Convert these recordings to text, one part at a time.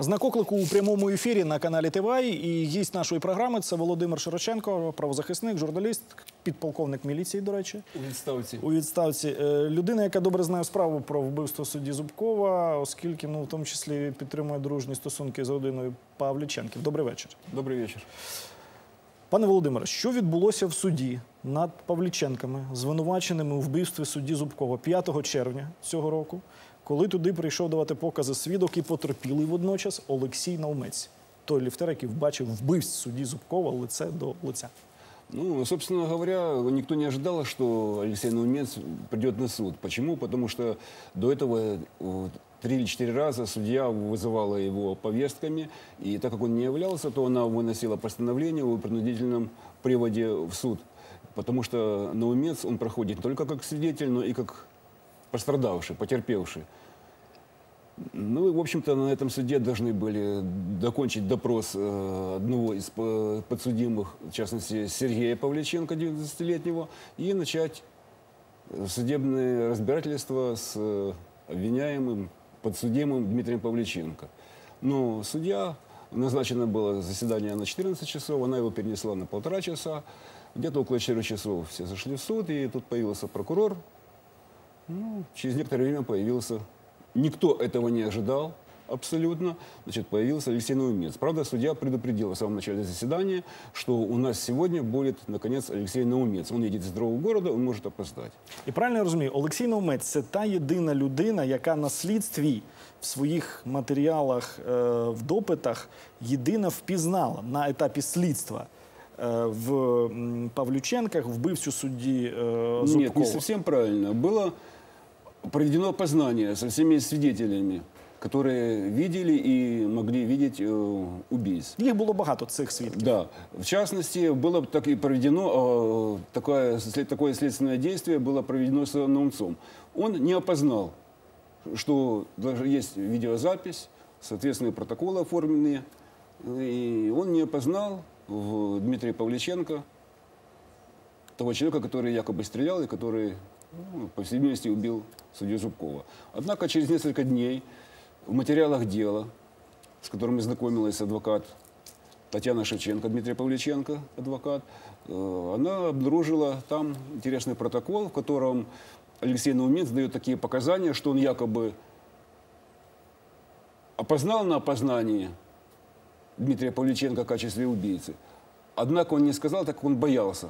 Знак оклику у прямому ефірі на каналі ТВА і гість нашої програми це Володимир Широченко, правозахисник, журналіст, підполковник міліції, до речі, У відставці. у відставці. Е, Людина, яка добре знає справу про вбивство судді Зубкова, оскільки ну в тому числі підтримує дружні стосунки з родиною Павліченків. Добрий вечір. Добрий вечір. Пане Володимире, що відбулося в суді над Павліченками, звинуваченими у вбивстві судді Зубкова 5 червня цього року, коли туди прийшов давати покази свідок і потерпілий водночас Олексій Наумець, той ліфтер, який бачив вбивць судді Зубкова лице до лиця. Ну, собственно говоря, никто не ожидал, что Алексей Наумец придет на суд. Почему? Потому что до этого вот, три или четыре раза судья вызывала его повестками, и так как он не являлся, то она выносила постановление о принудительном приводе в суд. Потому что Наумец, он проходит не только как свидетель, но и как пострадавший, потерпевший. Ну и, в общем-то, на этом суде должны были докончить допрос э, одного из по- подсудимых, в частности, Сергея Павличенко, 19-летнего, и начать э, судебное разбирательство с э, обвиняемым, подсудимым Дмитрием Павличенко. Но судья, назначено было заседание на 14 часов, она его перенесла на полтора часа. Где-то около 4 часов все зашли в суд, и тут появился прокурор, ну, через некоторое время появился, никто этого не ожидал абсолютно, значит, появился Алексей Наумец. Правда, судья предупредил в самом начале заседания, что у нас сегодня будет, наконец, Алексей Наумец. Он едет из другого города, он может опоздать. І правильно я розумію, Олексій Наумець це та єдина людина, яка на слідстві в своїх матеріалах е, в допитах єдина впізнала на етапі слідства е, в м, Павлюченках вбивцю судді е, Нет, Зубкова. не совсем правильно. Было проведено опознание со всеми свидетелями, которые видели и могли видеть э, убийц. Їх було багато цих свідків. Да. В частности, было так и проведено э, такое, след- такое следственное действие было проведено с Наумцом. Он не опознал, что даже есть видеозапись, соответственные протоколы оформленные, и он не опознал в Дмитрия Павличенко того человека, который якобы стрелял и который, ну, по всей видимости, убил судью Зубкова. Однако через несколько дней в материалах дела, с которыми знакомилась адвокат Татьяна Шевченко, Дмитрий Павличенко, адвокат, э, она обнаружила там интересный протокол, в котором Алексей Наумец дает такие показания, что он якобы опознал на опознании Дмитрия Павличенко в качестве убийцы. Однако он не сказал, так как он боялся.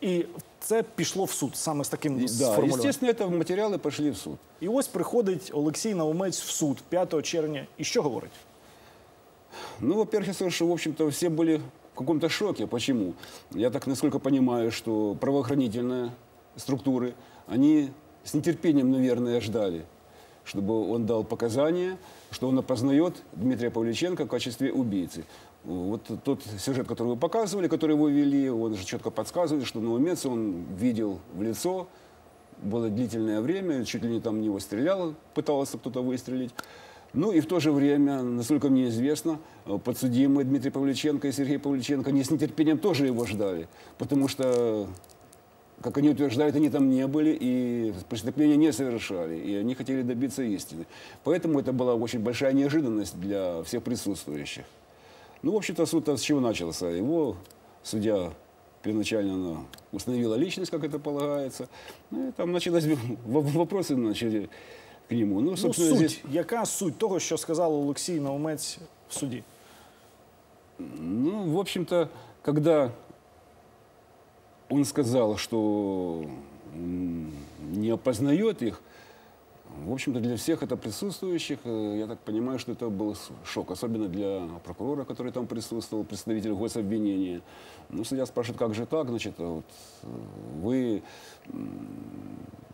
І це пішло в суд саме з таким И, да, сформулюванням. естественно, это материалы пошли в суд. І ось приходить Олексій Наумець в суд 5 червня. І що говорить? Ну, во-первых, я скажу, что, в общем-то, все были в каком-то шоке. Почему? Я так, насколько понимаю, что правоохранительные структуры, они с нетерпением, наверное, ждали, чтобы он дал показания, что он опознает Дмитрия Павличенко в качестве убийцы. Вот тот сюжет, который вы показывали, который вы вели, он же четко подсказывает, что Наумец он видел в лицо, было длительное время, чуть ли не там него стрелял, пытался кто-то выстрелить. Ну и в то же время, насколько мне известно, подсудимые Дмитрий Павличенко и Сергей Павличенко, они с нетерпением тоже его ждали, потому что, как они утверждают, они там не были и преступления не совершали, и они хотели добиться истины. Поэтому это была очень большая неожиданность для всех присутствующих. Ну, в общем-то, суд с чего начался? Его судья первоначально установила личность, как это полагается. Ну, и там началось, в- вопросы начали к нему. Ну, Ну, собственно, суть. здесь... Яка суть того, що сказав Олексій Наумець в суді? Ну, в общем-то, когда он сказал, что не опознает их, в общем-то, для всех это присутствующих, э, я так понимаю, что это был шок, особенно для прокурора, который там присутствовал, представитель гособвинения. Ну, судья спрашивает, как же так, значит, а вот э, вы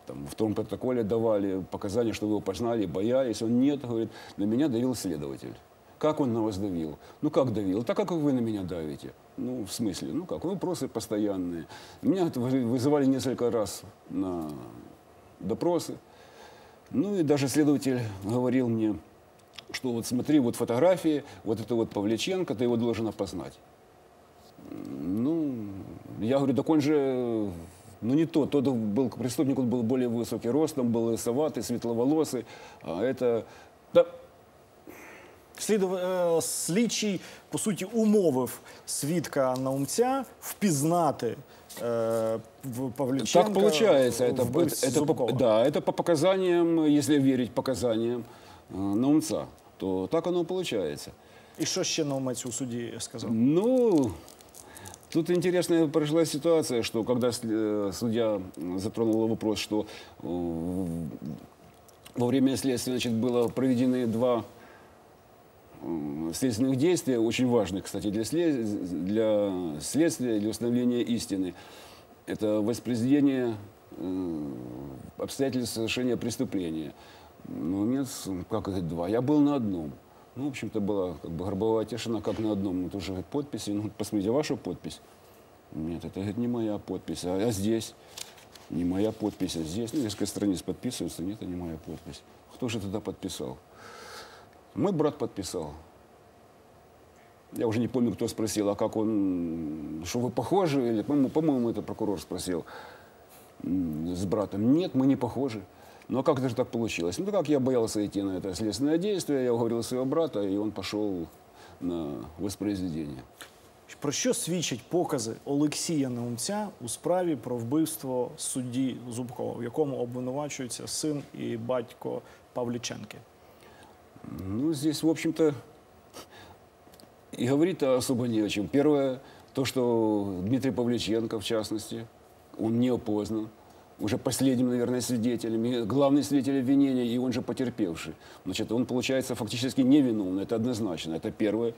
там, в том протоколе давали показания, что вы его познали, боялись. Он нет, говорит, на меня давил следователь. Как он на вас давил? Ну, как давил? Так, как вы на меня давите. Ну, в смысле? Ну, как? Вопросы постоянные. Меня вызывали несколько раз на допросы. Ну, и даже следователь говорил мне, что вот смотри, вот фотографии, вот это вот Павличенко, ты его должен опознать. Ну, я говорю, так он же, ну не тот, тот был преступник, он был более высокий ростом, был лысоватый, светловолосый, а это, да, Слідов... е, слідчий, по суті, умовив свідка наумця впізнати е, в Павліченка. Так получается. Это, вбивць это, по- Зубкова. да, это по показаниям, если верить показаниям э, наумца, то так оно получается. І що ще наумець у суді сказав? Ну, тут интересная прошла ситуация, что когда сл- э, судья м, затронула вопрос, что э, во время следствия значит, было проведены два м, следственных действия, очень важных, кстати, для, след- для следствия, для установления истины. Это воспроизведение э, обстоятельств совершения преступления. Ну, нет, как это два? Я был на одном. Ну, в общем-то, была как бы гробовая тишина, как на одном. Это уже подписи. Ну, посмотрите, ваша подпись. Нет, это говорит, не моя подпись. А, а здесь? Не моя подпись, а здесь. Ну, несколько страниц подписываются. Нет, это не моя подпись. Кто же тогда подписал? Мой брат подписал. Я уже не помню, кто спросил, а как он, что вы похожи? Или, по-моему, по-моему, это прокурор спросил м, с братом. Нет, мы не похожи. Ну а как это же так получилось? Ну как я боялся идти на это следственное действие, я уговорил своего брата, и он пошел на воспроизведение. Про що свідчать покази Олексія Наумця у справі про вбивство судді Зубкова, в якому обвинувачується син і батько Павліченки? Ну, здесь, в общем-то, и говорить-то особо не о чем. Первое, то, что Дмитрий Павличенко, в частности, он не опознан. Уже последним, наверное, свидетелем, главный свидетель обвинения, и он же потерпевший. Значит, он, получается, фактически невиновный, это однозначно. Это первое,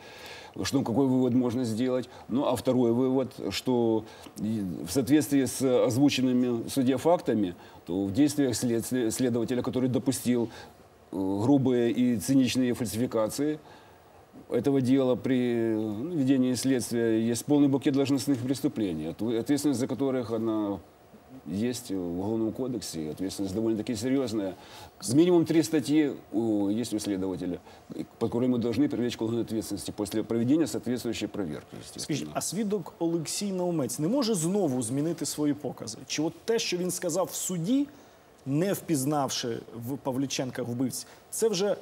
что какой вывод можно сделать. Ну, а второй вывод, что в соответствии с озвученными судья фактами, то в действиях следователя, который допустил грубые и циничные фальсификации этого дела при ну, ведении следствия есть полный букет должностных преступлений, отв- ответственность за которых она есть в Уголовном кодексе, ответственность довольно-таки серьезная. Минимум три статьи у- есть у следователя, и- под которые мы должны привлечь к уголовной ответственности после проведения соответствующей проверки. Скажіть, естественно. а свідок Олексій Наумець не може знову змінити свої покази? Чи от те, що він сказав в суді, не впізнавши в Павліченка вбивць, це вже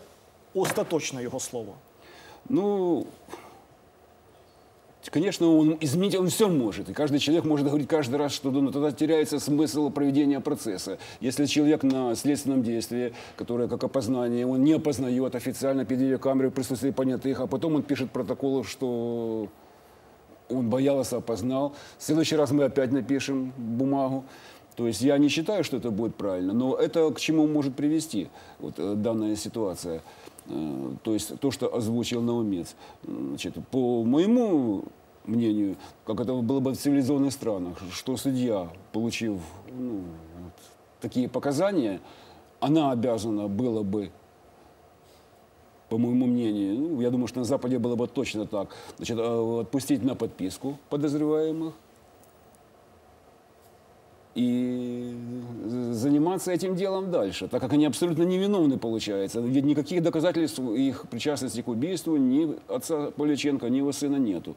остаточне його слово? Ну, конечно, он изменить он все может. И каждый человек может говорить каждый раз, что но тогда теряется смысл проведения процесса. Если человек на следственном действии, которое как опознание, он не опознает официально перед видеокамерой в присутствии понятых, а потом он пишет протокол, что он боялся, опознал. В следующий раз мы опять напишем бумагу. То есть я не считаю, что это будет правильно, но это к чему может привести вот, э, данная ситуация. Э, То есть то, что озвучил Наумец. Значит, по моему мнению, как это было бы в цивилизованных странах, что судья, получив ну, вот такие показания, она обязана была бы по моему мнению, ну, я думаю, что на Западе было бы точно так, значит, э, отпустить на подписку подозреваемых и заниматься этим делом дальше, так как они абсолютно невиновны, получается. Ведь никаких доказательств их причастности к убийству ни отца Поличенко, ни его сына нету.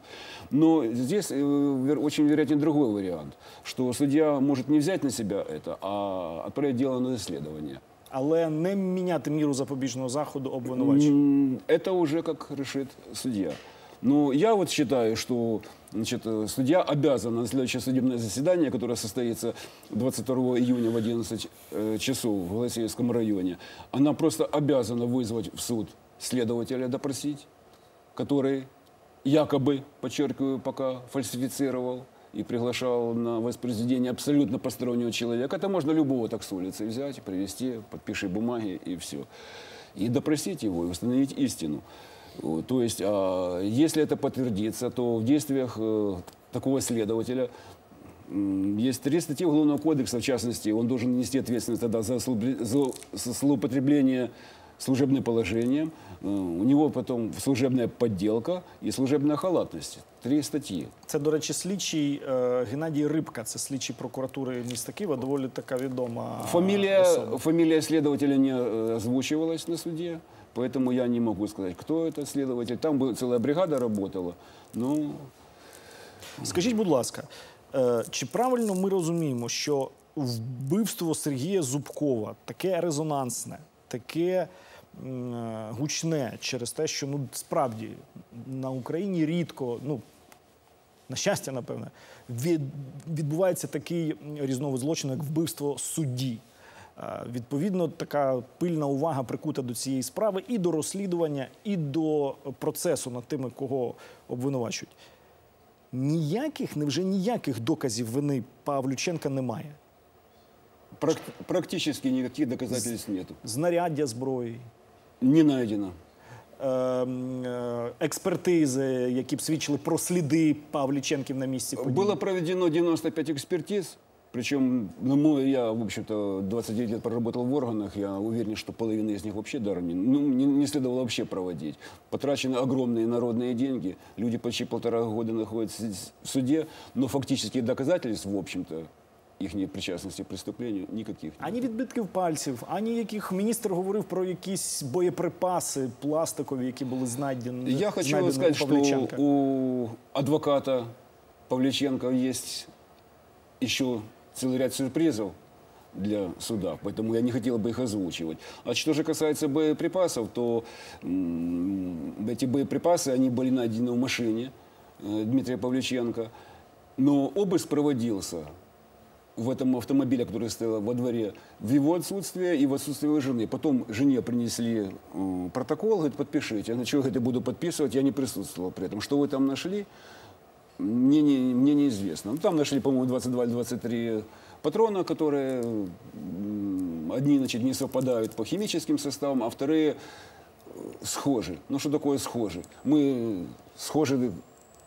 Но здесь э, вер- очень вероятен другой вариант, что судья может не взять на себя это, а отправить дело на исследование. Але не міняти міру запобіжного заходу обвинувачення. М, Это уже как решит судья. Но я вот считаю, что значит, э, судья обязан на следующее судебное заседание, которое состоится 22 июня в 11 э, часов в Голосеевском районе, она просто обязана вызвать в суд следователя допросить, который якобы, подчеркиваю, пока фальсифицировал и приглашал на воспроизведение абсолютно постороннего человека. Это можно любого так с улицы взять, привести, подпиши бумаги и все. И допросить его, и установить истину. Вот, То есть, а, если это подтвердится, то в действиях э, такого следователя м, есть три статьи Уголовного кодекса, в частности, он должен нести ответственность тогда за, злоупотре- за злоупотребление служебным положением, э, у него потом служебная подделка и служебная халатность. Три статьи. Це, до речі, слідчий е, Геннадій Рибка, це слідчий прокуратури міста Києва, доволі така відома Фамилия, особа. фамилия следователя не э, озвучивалась на суде, поэтому я не могу сказать, кто это следователь. Там была целая бригада работала. Ну, Скажіть, будь ласка, е, чи правильно ми розуміємо, що вбивство Сергія Зубкова таке резонансне, таке м, е, гучне через те, що ну справді на Україні рідко, ну на щастя, напевне, від, відбувається такий різновид злочину, як вбивство судді. Е, Відповідно, така пильна увага прикута до цієї справи і до розслідування, і до процесу над тими, кого обвинувачують. Ніяких, невже ніяких доказів вини Павлюченка немає. Прак- практически никаких доказательств нету. Знаряддя зброї, Не найдено. е, м, е, експертизи, які б свідчили про сліди Павліченків на місці події. Было проведено 95 экспертиз, причем, ну, мой, я, в общем-то, 29 лет проработал в органах, я уверен, что половина из них вообще даром не, ну, не, не следовало вообще проводить. Потрачены огромные народные деньги, люди почти полтора года находятся в суде, но фактических доказательств, в общем-то, их причастности к преступлению никаких нет. Ані відбитків пальців, ані яких міністр говорив про якісь боєприпаси пластикові, які були знайдені. Я хочу знайдені сказать, у что Павліченка. у адвоката Павличенко есть еще целый ряд сюрпризов для суда, поэтому я не хотел бы их озвучивать. А что же касается боеприпасов, то эти боеприпасы, они были найдены в машине э, Дмитрия Павличенко, но обыск проводился в этом автомобиле, который стоял во дворе, в его отсутствие и в отсутствие его жены. Потом жене принесли э, протокол, говорит, подпишите. Я начал, говорит, я буду подписывать, я не присутствовал при этом. Что вы там нашли, мне, не, мне неизвестно. Ну, там нашли, по-моему, 22 или 23 патрона, которые м, одни, значит, не совпадают по химическим составам, а вторые э, схожи. Ну, что такое схожи? Мы схожи,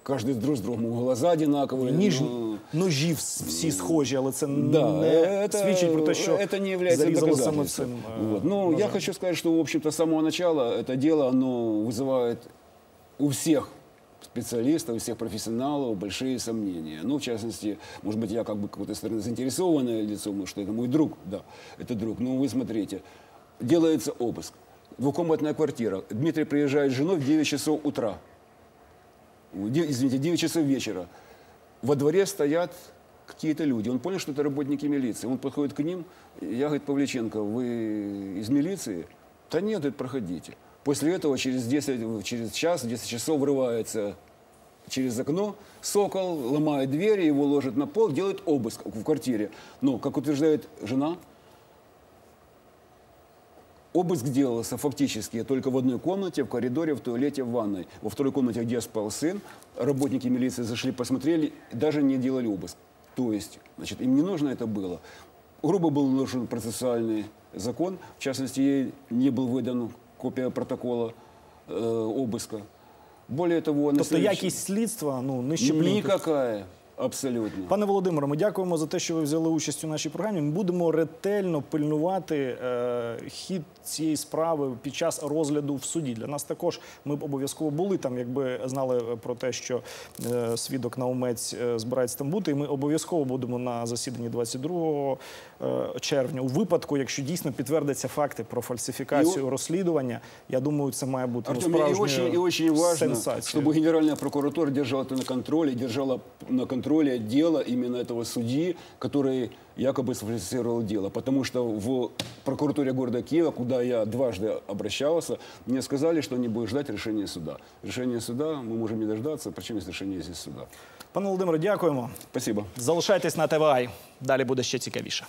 каждый друг с другом, глаза одинаковые. Ніж, ну, ножі вс- всі схожі, але це да, не это, свідчить про те, що это не является зарізали саме доказательством. цим. е, Вот. Ну, я ножем. хочу сказать, что, в общем-то, с самого начала это дело, оно вызывает у всех специалистов, у всех профессионалов большие сомнения. Ну, в частности, может быть, я как бы какой-то стороны заинтересованное лицо, может, что это мой друг, да, это друг. Ну, вы смотрите, делается обыск. Двухкомнатная квартира. Дмитрий приезжает с женой в 9 часов утра. Извините, 9 часов вечера. Во дворе стоят какие-то люди. Он понял, что это работники милиции. Он подходит к ним. Я, говорит, Павличенко, вы из милиции? Да нет, говорит, проходите. После этого через, 10, через час, 10 часов врывается через окно, сокол ломает двери, его ложит на пол, делает обыск в квартире. Но, как утверждает жена, Обыск делался фактически только в одной комнате, в коридоре, в туалете, в ванной. Во второй комнате, где спал сын, работники милиции зашли, посмотрели, даже не делали обыск. То есть, значит, им не нужно это было. Грубо был нарушен процессуальный закон. В частности, ей не был выдан копия протокола э, обыска. Более того, на Тобто следующий- якість слідства ну, нижче плінтуса. Никакая. Абсолютно. Пане Володимире, ми дякуємо за те, що ви взяли участь у нашій програмі. Ми будемо ретельно пильнувати е, хід цієї справи під час розгляду в суді. Для нас також ми б обов'язково були там, якби знали про те, що е, свідок Наумець е, збирається там бути. І ми обов'язково будемо на засіданні 22 е, червня. У випадку, якщо дійсно підтвердяться факти про фальсифікацію І- розслідування, я думаю, це має бути ну, Артем, и справжньою очень важно, сенсацією. чтобы Генеральная прокуратура держала это на контроле, держала на контроле дело именно этого судьи, который якобы сфальсифицировал дело. Потому что в прокуратуре города Киева, куда я дважды обращался, мне сказали, что они будут ждать решения суда. Решение суда мы можем не дождаться, причем есть решение здесь суда. Пане Володимире, дякуємо. Спасибо. Залишайтесь на ТВА. Далі буде ще цікавіше.